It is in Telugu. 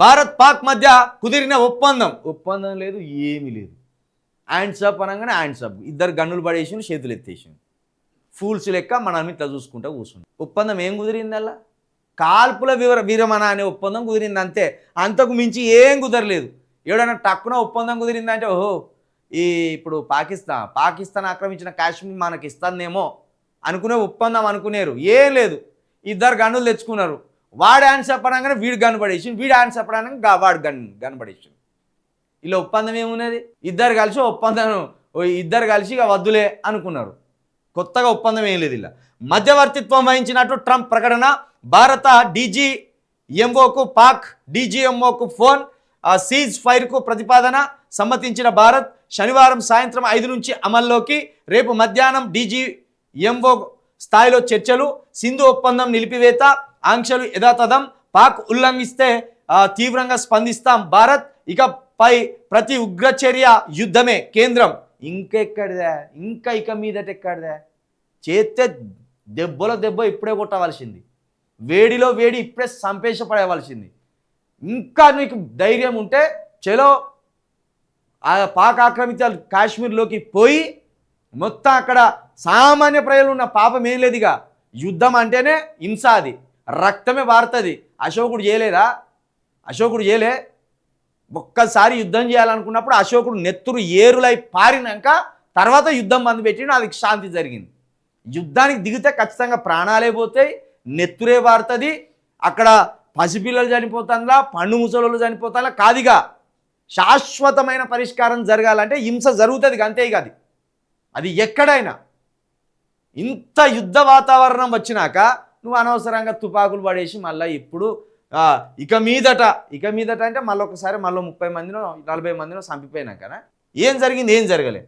భారత్ పాక్ మధ్య కుదిరిన ఒప్పందం. ఒప్పందం లేదు ఏమీ లేదు. హ్యాండ్స్ అప్ అనగానే హ్యాండ్స్ అప్. ఇద్దరు గన్నులు పడేసి చేతులు ఎత్తేసి ఫూల్స్ లెక్క మనం ఇట్లా చూసుకుంటా కూర్చుంది ఒప్పందం ఏం కుదిరింది అలా కాల్పుల వివర విరమణ అనే ఒప్పందం కుదిరింది అంతే. అంతకు మించి ఏం కుదరలేదు. ఏడైనా టక్కున ఒప్పందం కుదిరిందంటే ఓహో ఈ ఇప్పుడు పాకిస్తాన్ పాకిస్తాన్ ఆక్రమించిన కాశ్మీర్ మనకి ఇస్తుందేమో అనుకునే ఒప్పందం అనుకునేరు. ఏం లేదు. ఇద్దరు గన్నులు తెచ్చుకున్నారు. వాడు ఆన్సర్ చెప్పడంగానే వీడు కనపడేసి వీడు ఆన్సర్ చెప్పడానికి వాడు గన్ గన్ను ఇలా ఒప్పందం ఏమున్నది? ఇద్దరు కలిసి ఒప్పందం ఓ ఇద్దరు కలిసి ఇక వద్దులే అనుకున్నారు. కొత్తగా ఒప్పందం ఏం లేదు ఇలా. మధ్యవర్తిత్వం వహించినట్టు ట్రంప్ ప్రకటన భారత డీజీఎంఓకు పాక్ డీజీఎంఓకు ఫోన్ సీజ్ ఫైర్కు ప్రతిపాదన సమ్మతించిన భారత్ శనివారం సాయంత్రం ఐదు నుంచి అమల్లోకి రేపు మధ్యాహ్నం డీజీ ఎంఓ స్థాయిలో చర్చలు సింధు ఒప్పందం నిలిపివేత ఆంక్షలు యథాతథం పాక్ ఉల్లంఘిస్తే తీవ్రంగా స్పందిస్తాం భారత్. ఇకపై ప్రతి ఉగ్రచర్య యుద్ధమే కేంద్రం. ఇంకెక్కడిదే? ఇంకా ఇక మీదట ఎక్కడిదే చేస్తే దెబ్బలో దెబ్బ ఇప్పుడే కొట్టవలసింది. వేడిలో వేడి ఇప్పుడే సంపేషపడవలసింది ఇంకా నీకు ధైర్యం ఉంటే చలో ఆ పాక్ ఆక్రమిత కాశ్మీర్లోకి పోయి మొత్తం అక్కడ సామాన్య ప్రజలు ఉన్న పాపం ఏం లేదుగా. ఇక యుద్ధం అంటేనే హింస అది. రక్తమే వారుతుంది. అశోకుడు చేయలేదా? అశోకుడు చేయలే. ఒక్కసారి యుద్ధం చేయాలనుకున్నప్పుడు అశోకుడు నెత్తురు ఏరులై పారినాక తర్వాత యుద్ధం బంద్ పెట్టిన అది శాంతి జరిగింది. యుద్ధానికి దిగితే ఖచ్చితంగా ప్రాణాలే పోతాయి నెత్తురే వారుతుంది. అక్కడ పసిపిల్లలు చనిపోతాందా పండు ముసలోళ్ళు చనిపోతాందా కాదిగా శాశ్వతమైన పరిష్కారం జరగాలంటే హింస జరుగుతుంది అంతే కాదు అది ఎక్కడైనా. ఇంత యుద్ధ వాతావరణం వచ్చినాక నువ్వు అనవసరంగా తుపాకులు పడేసి మళ్ళీ ఇప్పుడు ఇక మీదట ఇక మీదట అంటే మళ్ళీ ఒకసారి మళ్ళీ ముప్పై మందినో నలభై మందినో చంపిపోయినాకనా ఏం జరిగింది ఏం జరగలే?